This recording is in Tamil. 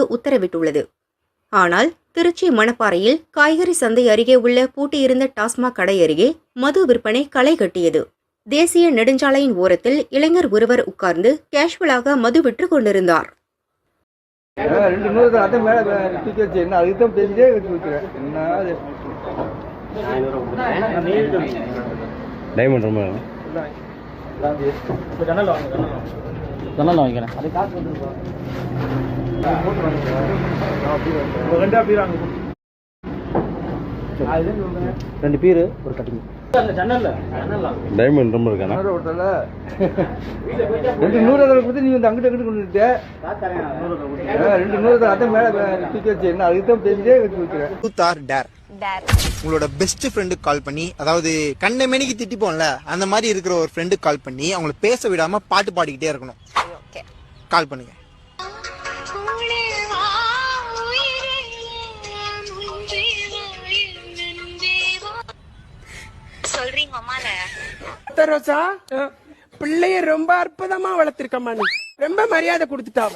உத்தரவிட்டுள்ளது. ஆனால் திருச்சி மணப்பாறையில் காய்கறி சந்தை அருகே உள்ள பூட்டியிருந்த டாஸ்மாக் கடை அருகே மது விற்பனை களை கட்டியது. தேசிய நெடுஞ்சாலையின் ஓரத்தில் இளைஞர் ஒருவர் உட்கார்ந்து கேஷுவலாக மது விற்று கொண்டிருந்தார். ஆ, ரெண்டு ரெண்டு பீரு ஒரு கட்டிங். டைமண்ட் ரொம்ப ஓட்டல ரெண்டு நூறு அதில் கொடுத்து நீ வந்து அங்கிட்ட அங்கிட்டு கொண்டு ரெண்டு நூறு அதை மேலே தூக்கி வச்சு என்ன அதுக்கு தான் பேசிட்டே வச்சு டேர் உங்களோட பெஸ்ட் ஃப்ரெண்டுக்கு கால் பண்ணி அதாவது கண்ணை மணிக்கு திட்டிப்போம்ல அந்த மாதிரி இருக்கிற ஒரு ஃப்ரெண்டுக்கு கால் பண்ணி அவங்கள பேச விடாம பாட்டு பாடிக்கிட்டே இருக்கணும். கால் பண்ணுங்க. சொல்றீங்க அம்மால ரோசா பிள்ளைய ரொம்ப அற்புதமா வளர்த்திருக்கம்மா நீ. ரொம்ப மரியாதை கொடுத்துட்டாவ.